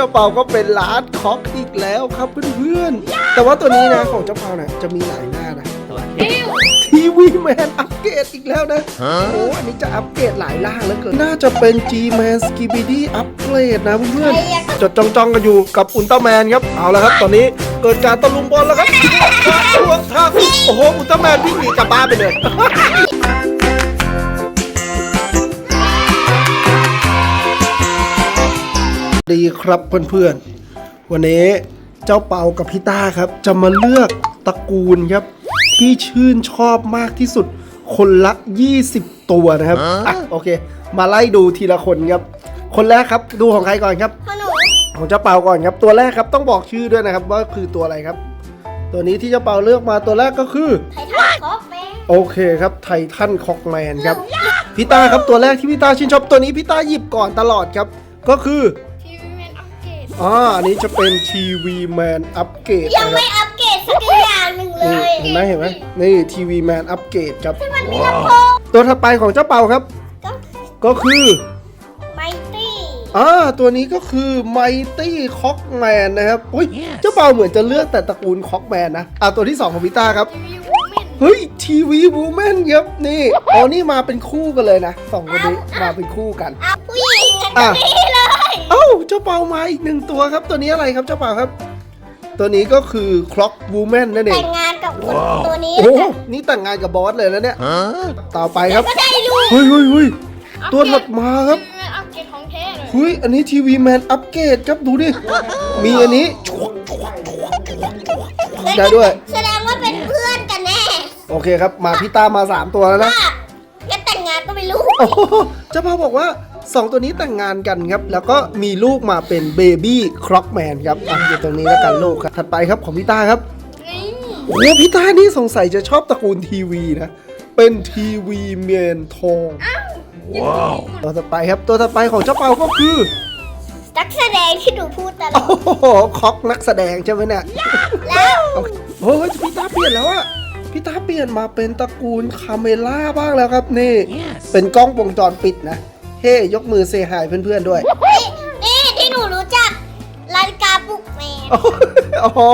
จ้าเปาก็เป็นร้านคอกอีกแล้วครับเพื่อนๆ แต่ว่าตัวนี้นะของเจ้าเปาเนี่ยจะมีหลายหน้านะทีวีแมนอัปเกรดอีกแล้วนะ โอ้โหอันนี้จะอัปเกรดหลายล่างแล้วเกิน น่าจะเป็น G Man Skibidi อัปเกรดนะเพื่อนๆจดจ้องๆกันอยู่กับอุลตร้าแมนครับ เอาละครับ ตอนนี้เกิดการตะลุมบอลแล้วครับทวงทางโอ้โห อุลตร้าแมนวิ่งหนีกลับบ้านไปเลย ดีครับเพื่อนๆ วันนี้เจ้าเปากับพี่ต้าครับ จะมาเลือกตระกูลครับ ที่ชื่นชอบมากที่สุด คนละ 20 ตัวนะครับอะโอเค มาไล่ดูทีละคนครับ คนแรกครับดูของใครก่อนครับพ่อหนูของเจ้าเปาก่อนครับ ตัวแรกครับต้องบอกชื่อด้วยนะครับว่าคือตัวอะไรครับ ตัวนี้ที่เจ้าเปาเลือกมาตัวแรกก็คือ ไททันคอฟแมนโอเคครับไททันคอกแมนครับพี่ต้าครับตัวแรกที่พี่ต้าชื่นชอบตัวนี้พี่ต้าหยิบก่อนตลอดครับ ก็คือทีวีแมน อัปเกรดอ่าอันนี้จะเป็นทีวีแมนอัปเกรดยังนะคไม่รับอัปเกรดสักอย่างหนึ่งเลนี่ยเห็นไหมเห็นไหมนี่ทีวีแมนอัปเกรดครับ มันมีลำโพงตัวถัดไปของเจ้าเปาครับ ก็ก็คือไมตี้อ่าตัวนี้ก็คือไมตี้คอกแมนนะครับอุ้ยเจ้าเปาเหมือนจะเลือกแต่ตระกูลคอกแมนนะอ่าตัวที่สองของพี่ต้าครับทีวีวูแมนเฮ้ยทีวีวูแมนครับนี่อ๋อนี่มาเป็นคู่กันเลยนะสองคนนี้มาเป็นคู่กัน เอาผู้หญิงกันอะ นี่ เลยเอ้าเจ้าเปามาอีกหนึ่งตัวครับ ตัวนี้อะไรครับเจ้าเปาครับ ตัวนี้ก็คือคล็อกวูแมนนั่นเอแต่งงงานกับคนตัวนี้โอ้โหนี่แต่งงานกับบอสเลยแล้วเนี่ยต่อไปครับก็ได้ลูกเฮ้ยเฮ้ยเฮ้ยตัวถัดมาครับทีวีแมนอัปเกรดของแท้เลยเฮ้ยอันนี้ทีวีแมนอัปเกรดครับดูดิมีอันนี้ได้ด้วย แสดงว่าเป็นเพื่อนกันแน่โอเคครับ มาพี่ตามาสามตัวแล้วนะว่าจะแต่งงานก็ไม่รู้ โอ้โหเจ้าพ่อบอกว่า สองตัวนี้แต่งงานกันครับ แล้วก็มีลูกมาเป็นเบบี้คร็อกแมนครับอะอยู่ตรงนี้แล้วกันลูกครับถัดไปครับของพี่ตาครับนี่โอ้โหพี่ตานี่สงสัยจะชอบตระกูลทีวีนะ เป็นทีวีเมนทองว้าวตัวต่อไปครับตัวต่อไปของเจ้าเปาก็คือนักแสดงที่หนูพูดตลโอ้อดโหคอกนักแสดงใช่ไหมเนี่ยแล้วโอเคโอ้ยพี่ตาเปลี่ยนแล้วอะพี่ตาเปลี่ยนมาเป็นตระกูลคาเมล่าบ้างแล้วครับนี่ เป็นกล้องวงจรปิดนะ เฮ้ยกมือเซฮายเพื่อนๆด้วย นี่นี่ที่หนูรู้จักนาฬิกาปลุกแมนอ๋อ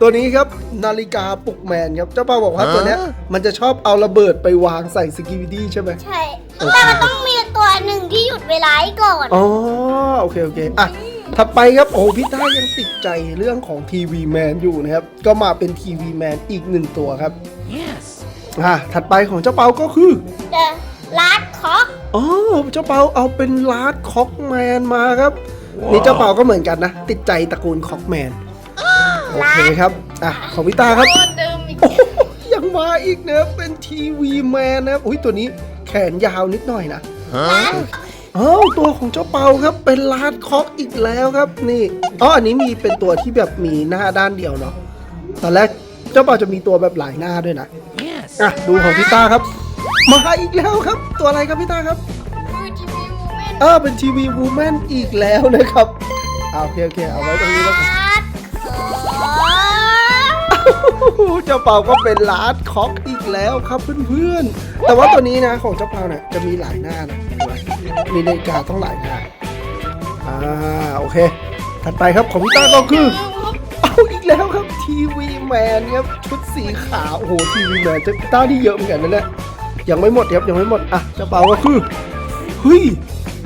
ตัวนี้ครับนาฬิกาปลุกแมนครับ เจ้าป้าบอกว่าตัวเนี้ยมันจะชอบเอาระเบิดไปวางใส่สกิวิดี้ใช่ไหมใช่ แต่มันต้องมีตัวหนึ่งที่หยุดเวลาให้ก่อน อ๋อ โอเค โอเค อะ ถัดไปครับ โอ้พี่ต้ายังติดใจเรื่องของทีวีแมนอยู่นะครับ ก็มาเป็นทีวีแมนอีกหนึ่งตัวครับ yes อะ ถัดไปของเจ้าเปาก็คือเดอะ ลาดคอกอ๋อเจ้าเปาเอาเป็นลาร์ดคอกแมนมาครับ นี่เจ้าเปาก็เหมือนกันนะ ติดใจตระกูลคอกแมนโอเคครับอะของพี่ตาครับตัวเดิมอีกโอ้โหยังมาอีกนะเป็นทีวีแมนนะครับอุ้ยตัวนี้แขนยาวนิดหน่อยนะอ้าวตัวของเจ้าเปาครับเป็นลาดคอกอีกแล้วครับนี่อ๋ออันนี้มีเป็นตัวที่แบบมีหน้าด้านเดียวเนาะตอนแรกเจ้าเปาจะมีตัวแบบหลายหน้าด้วยนะอะดูของพี่ต้าครับ มาอีกแล้วครับ ตัวอะไรครับพี่ต้าครับคือทีวีวูแมนเออเป็นทีวีวูแมนอีกแล้วนะครับอ่าโอเคโอเคเอาไว้ตรงนี้แล้วกันลาดคอกเจ้าเปาก็เป็นลาร์ดคอกอีกแล้วครับเพื่อนๆ แต่ว่าตัวนี้นะของเจ้าเปาเนี่ยจะมีหลายหน้านะเห็นไหมมีนาฬิกาต้องหลายหน้าอ่าโอเค ถัดไปครับของพี่ต้าก็คือเอาอีกแล้วครับทีวีแมนครับชุดสีขาวโอ้โหทีวีแมนเจ้าพี่ต้านี่เยอะเหมือนกันนะเนี่ย ยังไม่หมดครับยังไม่หมดอะเจ้าเปาก็คือเฮ้ย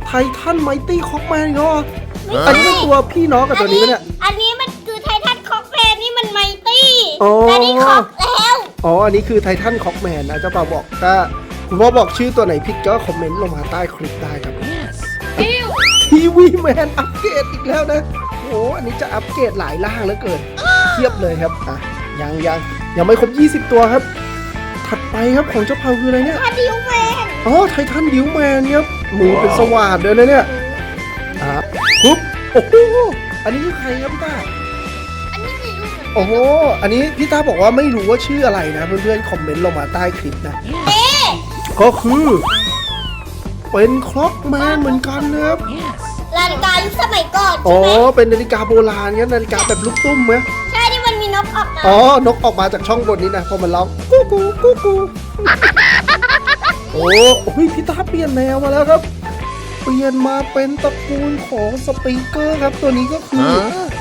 ไททันไมตี้คอกแมนเหรออันนี้เป็นตัวพี่น้องกับตัวนี้ปะเนี่ยอันนี้มันคือไททันคอกแมนนี่มันไมตี้อ๋อแต่นี่คอกแล้วอ๋ออันนี้คือไททันคอกแมนนะเจ้าเปาบอกถ้าคุณพ่อบอกชื่อตัวไหนผิดก็คอมเมนต์ลงมาใต้คลิปได้ครับทีวีแมนอัปเกรดอีกแล้วนะโอ้อันนี้จะอัปเกรดหลายล่างเหลือเกินเทียบเลยครับอะยังยังยังไม่ครบ 20 ตัวครับ ถัดไปครับของเจ้าเปาคืออะไรเนี่ยพาดิวแมนอ๋อไททันดิวแมนครับมือเป็นสว่านด้วยนะเนี่ยอะปุ๊บโอ้โหอันนี้คือใครครับพี่ต้าอันนี้ไม่รู้เหมือนกันโอ้โหอันนี้พี่ต้าบอกว่าไม่รู้ว่าชื่ออะไรนะ เพื่อนๆคอมเมนต์ลงมาใต้คลิปนะก็คือ เป็นคล็อกแมนเหมือนกันนะครับ นาฬิกายุคสมัยก่อนอ๋ใช่อไหมเป็นนาฬิกาโบราณงั้นนาฬิกาแบบลูกตุ้มไหมใช่ที่มันมีนก ออกมาอ๋อนกออกมาจากช่องบนนี้นะพอมันร้องกูกูกูกูโอ้โหพี่ตาเปลี่ยนแนวมาแล้วครับ เปลี่ยนมาเป็นตระกูลของสปีกเกอร์ครับ ตัวนี้ก็คือ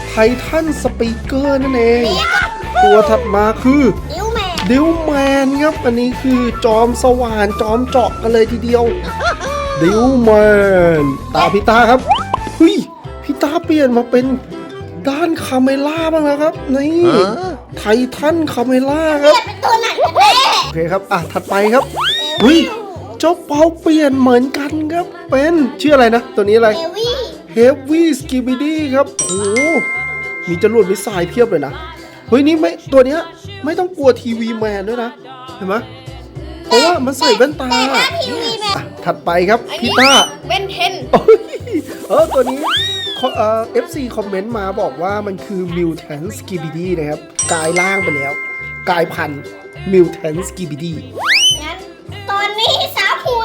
ไททันสปีกเกอร์นั่นเองนี่ก็ตัวถัดมาคือนิ้วแมนดิวแมนครับ อันนี้คือจอมสว่านจอมเจาะกันเลยทีเดียว ดิวแมนตาพิตาครับเฮ้ยพิตาเปลี่ยนมาเป็น ด้านคาเมล่าบ้างแล้วครับ นี่ไททันคาเมล่าครับจะเป็นตัวไหนกันแน่โอเคครับ อะ ถัดไปครับเฮ้ยเจ้าเปาเปลี่ยนเหมือนกันครับ เป็นชื่ออะไรนะ ตัวนี้อะไรเอวี่ Heavy s k i b i d y ครับโอ้โหมีจรวดมิสไซล์เพียบเลยนะ เฮ้ยนี่ไม่ตัวเนี้ยไม่ต้องกลัวทีวีแมนด้วยนะ เห็นไหมเพราะว่ามันใส่แว่นตาแต่ถ้าทีวีแมนอะถัดไปครับอันพีนี้ต้าเบนเทนโอ้ยเออตัวนี้ เขาเอ่อ FC คอมเมนต์มาบอกว่ามันคือ Mutant s k i b i d y นะครับ กลายร่างไปแล้ว กลายพันธุ์ Mutant s k i b i d y งั้นตอนนี้สามหัว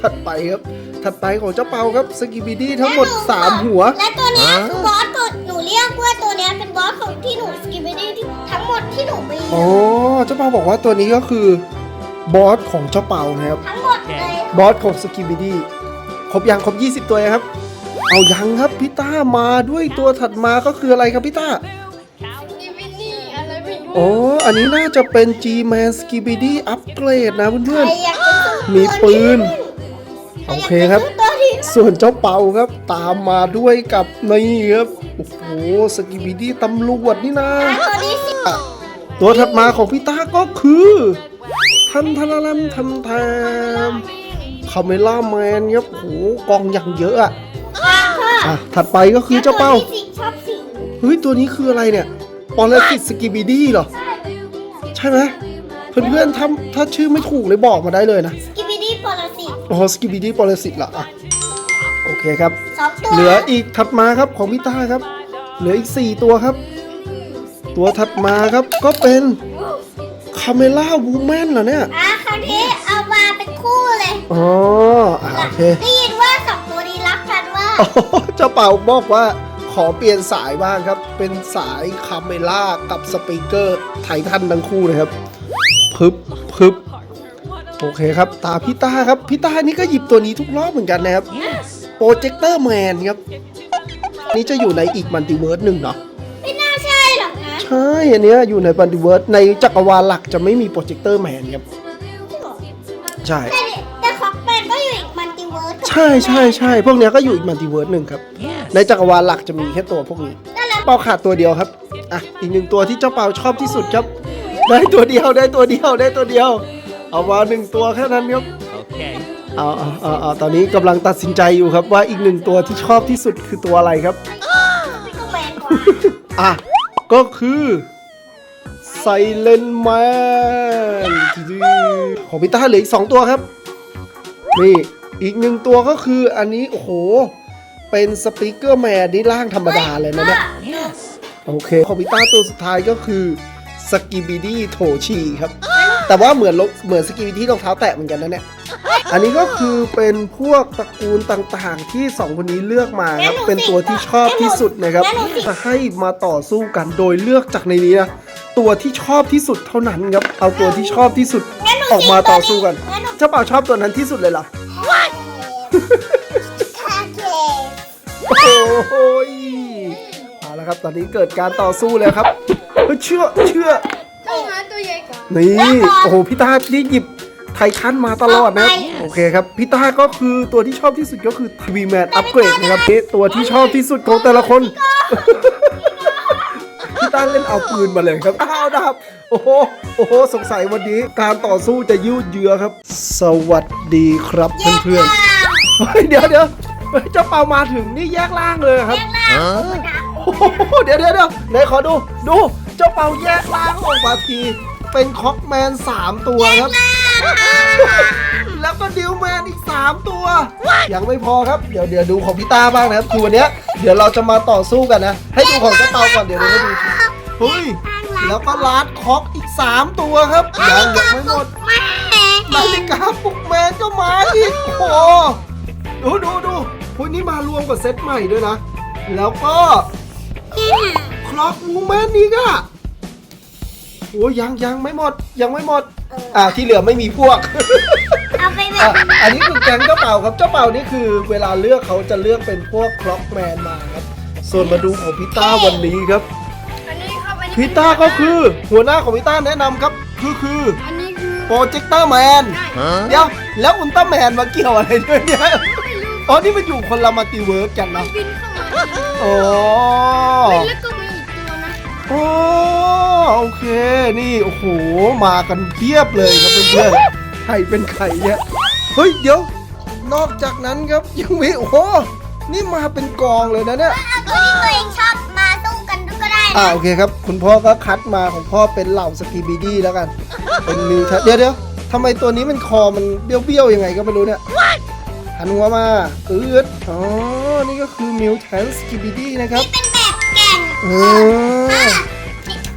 ถัดไปครับ ถัดไปของเจ้าเปาครับสกิบิดี้ทั้งหมด 3 หัว และตัวเนี้ยคือบอสตัวหนูเรียกว่าตัวเนี้ยเป็นบอสของที่หนูสกิปไปได้ที่ทั้งหมดที่หนูมีอ๋อเจ้าเปาบอกว่าตัวนี้ก็คือบอสของเจ้าเปานะครับ ทั้งหมดเลยบอสของสกิบิดี้ครบยังครบ 20 ตัวยังครับ เอายังครับพี่ต้ามาด้วยตัวถัดมาก็คืออะไรครับพี่ต้าดิวินี่อะไรไม่รู้โอ้อันนี้น่าจะเป็น G-Man s k i b i d y อัปเกรดนะเพื่อนใครอยากจะซื้อมีปืนใครโออยากเคจะครับซื้อตัวที่ๆส่วนเจ้าเปาครับตามมาด้วยกับนี่ครับ โอ้โหสกิบิดี้ตำรวจนี่นะ ตัวนี้สิตัวถัดมาของพี่ต้าก็คือทันทันทันทันทันคาเมล่าแมนครับโหกองอย่างเยอะอะค่ะค่ะ อะถัดไปก็คือเจ้าเป้าตัวนี้สิชอบสีเฮ้ย ตัวนี้คืออะไรเนี่ยปรสิตสกิบิดี้เหรอ ใช่ไหมเพื่อนๆถ้าถ้าชื่อไม่ถูกเลยบอกมาได้เลยนะสกิปปี้ดี้ปรสิตอ๋อสกิบิดี้ปรสิตเหรออะโอเคครับ สองตัวเหลืออีกถัดมาครับของพี่ต้าครับ เหลืออีก 4 ตัวครับ ตัวถัดมาครับก็เป็นคาเมล่าวูแมนเหรอเนี่ยอะคราวนี้เอามาเป็นคู่เลยอ๋ออะโอเค ได้ยินว่า เจ้าเป่าบอกว่าขอเปลี่ยนสายบ้างครับ เป็นสายคาเมล่ากับสปีกเกอร์ไททันทั้งคู่นะครับพึบพึบโอเคครับ ตาพี่ต้าครับ พี่ต้านี่ก็หยิบตัวนี้ทุกรอบเหมือนกันนะครับโปรเจคเตอร์แมนครับ นี่จะอยู่ในอีกมัลติเวิร์สหนึ่งเนาะไม่น่าใช่หรอกนะใช่อันเนี้ยอยู่ในมัลติเวิร์สในจักรวาลหลักจะไม่มีโปรเจคเตอร์แมนครับ ใช่ ใช่ใช่ใช่พวกเนี้ยก็อยู่อีกมัลติเวิร์สหนึ่งครับ ในจักรวาลหลักจะมีแค่ตัวพวกนี้นั่นแหละเปาขาดตัวเดียวครับ อะ อีกหนึ่งตัวที่เจ้าเปาชอบที่สุดครับ ได้ตัวเดียวได้ตัวเดียวได้ตัวเดียว เอามาหนึ่งตัวแค่นั้นครับ Okay. เอาเอาเอาเอาตอนนี้กำลังตัดสินใจอยู่ครับว่าอีกหนึ่งตัวที่ชอบที่สุดคือตัวอะไรครับ พี่ก็แมนกว่าอะ ก็คือไซเลนแมนของพิต้าเหลืออีกสองตัวครับ นี่ อีกหนึ่งตัวก็คืออันนี้ โอ้โห เป็นสปีกเกอร์แมนนี่ร่างธรรมดาเลยนะเนี่ย Yes. โอเคคอมพิวต้าตัวสุดท้ายก็คือสกิบิดี้โถชีครับ แต่ว่าเหมือนรองเหมือนสกิบิดี้รองเท้าแตะเหมือนกันนะเนี่ยอันนี้ก็คือเป็นพวกตระกูลต่างๆ ที่สองคนนี้เลือกมาครับเป็นตัวที่ชอบที่สุดนะครับจะให้มาต่อสู้กันโดยเลือกจากในนี้นะตัวที่ชอบที่สุดเท่านั้นครับเอาตัวที่ชอบที่สุดงั้นหนูออกมาต่อสู้กันงั้นหนูเจ้าเป่าชอบตัวนั้นที่สุดเลยเหรอคาเค โอ้ยเอาละครับ ตอนนี้เกิดการต่อสู้แล้วครับเฮ้ยเชื่อเชื่อ ต้องหาตัวใหญ่ก่อนนี่ โอ้โห พี่ตานี่หยิบไททันมาตลอดนะครับโอเคครับ พี่ตาก็คือตัวที่ชอบที่สุดก็คือทีวีแมนอัปเกรดนะครับนี่ตัวที่ชอบที่สุดของแต่ละคน พี่ตาเล่นเอาปืนมาเลยครับ อ้าวนะครับโอ้โห โอ้โห สงสัยวันนี้การต่อสู้จะยืดเยื้อครับ สวัสดีครับเพื่อนๆ เฮ้ยเดี๋ยวเดี๋ยวเฮ้ยเจ้าเปามาถึงนี่แยกล่างเลยครับ Huh? โอ้โหเดี๋ยวเดี๋ยวเดี๋ยวไหนขอดู ดู เจ้าเป่าแยกล่างออกมาที เป็นคอกแมนสามตัวครับ แล้วก็ดิวแมนอีก 3 ตัว ยังไม่พอครับ เดี๋ยวเดี๋ยวดูของพี่ต้าบ้างนะครับคือวันเนี้ยเดี๋ยวเราจะมาต่อสู้กันนะ ให้ดูของเจ้าเปาก่อนเดี๋ยวเดี๋ยวให้ดูเฮ้ย แล้วก็ลาดคอกอีก 3 ตัวครับยังยังไม่หมดนาฬิกาปลุกแมนก็มาอีกโอ้โห ดูดูดูพวกนี้มารวมกับเซตใหม่ด้วยนะ แล้วก็คล็อกมูแมนนี่ก็โอ้ยยังยังไม่หมดยังไม่หมด อ่าที่เหลือไม่มีพวก เอาไปแบอะบอันนี้คือแก๊งเจ้าเป่าครับเจ้าเป่านี่คือเวลาเลือกเขาจะเลือกเป็นพวกคล็อกแมนมาครับส่วนมาดูของพิต้าวันนี้ครับอันนี้ครับอันนี้พิต้าก็คือหัวหน้าของพิต้าแนะนำครับ คือคืออันนี้คือโปรเจคเตอร์แมนได้เดี๋ยวแล้วอุลตร้าแมนมาเกี่ยวอะไรด้วยเนี่ย อ๋อนี่มันอยู่คนละมัลติเวิร์สกันมันะนบินเข้ามาอ๋อเฮ้ยแล้วก็มีอีกตัวนะอ๋อโอเคนี่โอ้โหมากันเพียบเลยครับเพื่อนๆใครเป็นใครเนี่ยเฮ้ยเดี๋ยวนอกจากนั้นครับยังมีโอ้โหนี่มาเป็นกองเลยนะเนี่ยเอาตัวที่ตัวเองชอบมาสู้กันก็ได้อ่านะโอเคครับ คุณพ่อก็คัดมาของพ่อเป็นเหล่าสกีบีดี้แล้วกัน เป็นมิวทัเดี๋ยวเดี๋ยวทำไมตัวนี้มันคอมันเบี้ยวๆยังไงก็ไม่รู้เนี่ย หันหัวมาอืดอ๋อ นี่ก็คือมิวแทนสกีบีดี้นะครับนี่เป็นแบบแก่งเออ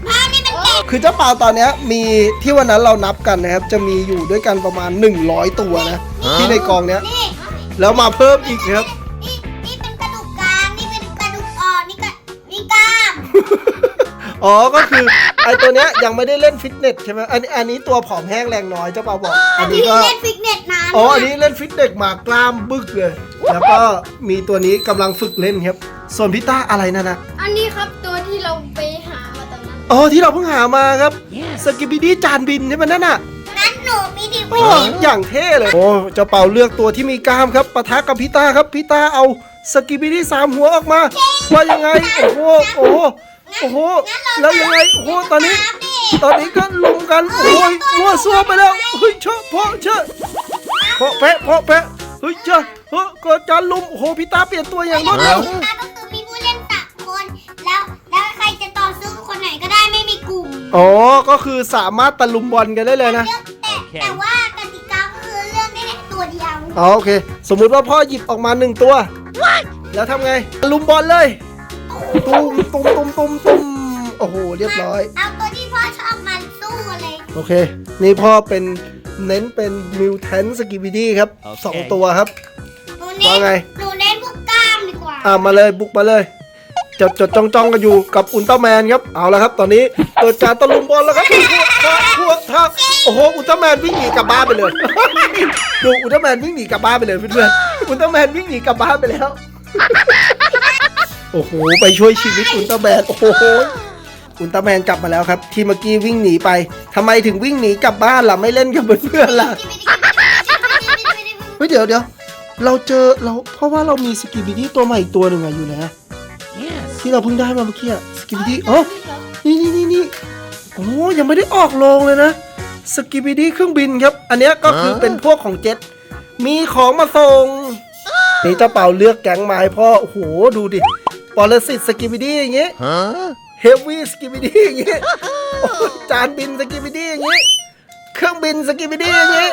พ่อนี่เป็นแก่งคือเจ้าปลาตอนเนี้ยมีที่วันนั้นเรานับกันนะครับ จะมีอยู่ด้วยกันประมาณ 100 ตัวนะ ที่ในกองเนี้ย นี่แล้วมาเพิ่มอีกนะครับ นี่นี่เป็นกระดูกกรามนี่เป็นกระดูกอ่อนนี่ก็นี่กล้ามอ๋อ ก็คือไอตัวเนี้ยยังไม่ได้เล่นฟิตเนสใช่ไหมอันนี้อันนี้ตัวผอมแห้งแรงน้อยเจ้าปลาบอก อันนี้ที่ก็ เล่นฟิตเนสนาน อ๋ออันนี้เล่นฟิตเนสมากล้ามบึกเลย แล้วก็มีตัวนี้กำลังฝึกเล่นครับ ส่วนพี่ต้าอะไรนั่นนะอันนี้ครับตัวที่เราไปหามาตอนนั้นอ๋อที่เราเพิ่งหามาครับสกิบิดี้จานบินใช่ไหมนั่นน่ะนั้นหนูมีดีโอ้อย่างเท่เลยโอ้เจ้าเป่าเลือกตัวที่มีกล้ามครับปะทะกับพี่ต้าครับพี่ต้าเอาสกิบิดี้สามหัวออกมาว่ายังไงโอ้โหโอ้โหโอ้โหแล้วยังไงโอ้โหตอนนี้ ตอนนี้ก็ลุมกันโอ้ยมั่วซั่วไปแล้วเฮ้ยเชอะเพาะเชอะ เพาะแพะเพาะแพะเฮ้ยเชอะเฮ้ยก็จะลุมโอ้โหพี่ต้าเปลี่ยนตัวอย่างรวดเร็ว ตาก็คือมีผู้เล่นสามคน แล้วแล้วใครจะต่อสู้คนไหนก็ได้ไม่มีกลุ่มอ๋อ ก็คือสามารถตะลุมบอลกันได้เลยนะ เลือกแต่แต่ว่ากติกาก็คือเลือกได้แค่ตัวเดียวอ๋อโอเค สมมุติว่าพ่อหยิบออกมาหนึ่งตัว แล้วทำไงลุมบอลเลย ตุ้มตุ้มตุ้มตุ้มตุ้มโอ้โห เรียบร้อย เอาตัวที่พ่อชอบมันสู้เลย โอเค นี่พ่อเป็น เน้นเป็นมิวแทนสกิบิดี้ครับสองตัวครับ หนูเน้ว่าไงนหนูเน้นพวกกล้ามดีกว่าอ่ามาเลยบุกมาเลยจดจดจ้องจ้องกันอยู่กับอุลตร้าแมนครับเอาละครับ ตอนนี้เกิดการตะลุมบอลแล้วครับพวกพวกท่าโอ้โหอุลตร้าแมนวิ่งหนีกลับบ้านไปเลย ดูอุลตร้าแมนวิ่งหนีกลับบ้านไปเลยเพื่อนๆอุลตร้าแมนวิ่งหนีกลับบ้านไปแล้ว โอ้โหไปช่วยชีวิตอุลตร้าแมนโอ้โห อุลตร้าแมนกลับมาแล้วครับ ที่เมื่อกี้วิ่งหนีไปทำไมถึงวิ่งหนีกลับบ้านล่ะไม่เล่นกับเพื่อนๆล่ะเฮ้ยเดี๋ยวเดี๋ยวเราเจอเราเพราะว่าเรามีสกิบิดี้ตัวใหม่อีกตัวหนึ่งอะอยู่ไหนอะที่เราเพิ่งได้มาเมื่อกี้อะสกิบิดี้อ๋อนี่นี่นี่นี่โอ้ยังไม่ได้ออกโรงเลยนะสกิบิดี้เครื่องบินครับ อันเนี้ยก็คือเป็นพวกของเจ็ตมีของมาส่งนี่เจ้าเป่าเลือกแก๊งมาให้พ่อโอ้โหดูดิปรสิตสกิบิดี้อย่างงี้ เฮฟวี่สกิบิดี้อย่างงี้โอ้ยจานบินสกิบิดี้อย่างงี้ เครื่องบินสกิบิดี้อย่างงี้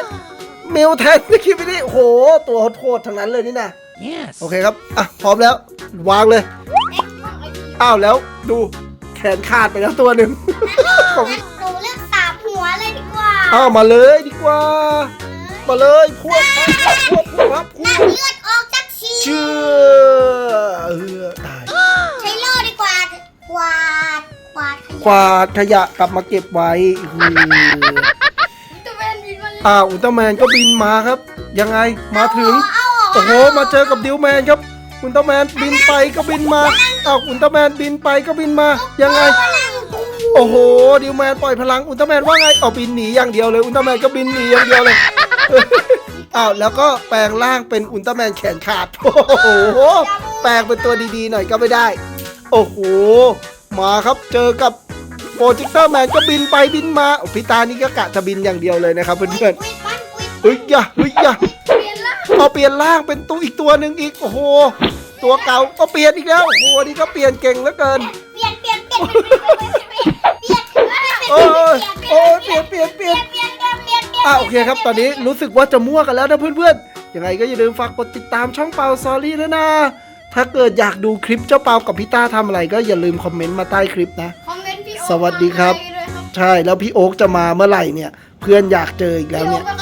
มิวแทนสกิบิดี้โอ้โหตัวโหดๆทั้งนั้นเลยนี่นะ Yes. โอเคครับ อะ พร้อมแล้ว วางเลย อ้าวแล้วดูแขนขาดไปแล้วตัวหนึ่งของงั้นหนูเลือกสามหัวเลยดีกว่าอ้าวมาเลยดีกว่า มาเลยพวกพวกพวกครับพวตักดเลือดออกจากชี เชื่อเอ กวาดขกยะวาดขยะกลับมาเก็บไว้อือตัวแมนบินมาเลยอ้าวอุลตร้าแมนก็บินมาครับ ยังไงมาถึง เอาออกโอ้โห มาเจอกับดิวแมนครับ อุลตร้าแมนบินไปก็บินมาอ้าวอุลตร้าแมนบินไปก็บินมา ยังไง โอ้โห ดิวแมนปล่อยพลัง อุลตร้าแมนว่าไง เอาบินหนีอย่างเดียวเลย อุลตร้าแมนก็บินหนีอย่างเดียวเลย อ้าว แล้วก็แปลงร่างเป็นอุลตร้าแมนแขนขาด โอ้โห แปลงเป็นตัวดีๆหน่อยก็ไม่ได้ โอ้โห มาครับ เจอกับ โปรเจคเตอร์แมนก็บินไปบินมาพี่ตานี่ก็กะจะบินอย่างเดียวเลยนะครับเพื่อนๆเฮ้ยยะเฮ้ยยะเอาเปลี่ยนล่างเป็นตัวอีกตัวหนึ่งอีกโอ้โห ตัวเก่าก็เปลี่ยนอีกแล้วโอ้โหนี่ก็เปลี่ยนเก่งเหลือเกินเปลี่ยนเปลี่ยนเปลี่ยนเปลี่ยนเปลี่ยนเปลี่ยนเปลี่ยนเปลี่ยนเปลี่ยนเปลี่ยนเคครับตอนนี้รู้สึกว่นเปลี่ยนเปลี่ยนเปลี่ยนะเลี่ยนเปลี่ยังไงก็อย่ปลี่ยนเปลี่ยนเปลี่ยนเปลี่ยนเปลี่ยนเปลี่ยนเปลี่ยนเปลี่ยนเปกดูคลิปลี่ยนเปลี่ยนเปลี่ยนเปลี่ยนเปลี่ย่ปลืมคอมเยนเปลี่ยนเปลี่ยนเปนะคอม สวัสดีครับมาให้ด้วยครับ ใช่แล้วพี่โอ๊กจะมาเมื่อไหร่เนี่ย เพื่อนอยากเจออีกแล้วพี่โอ๊เนี่ยคก็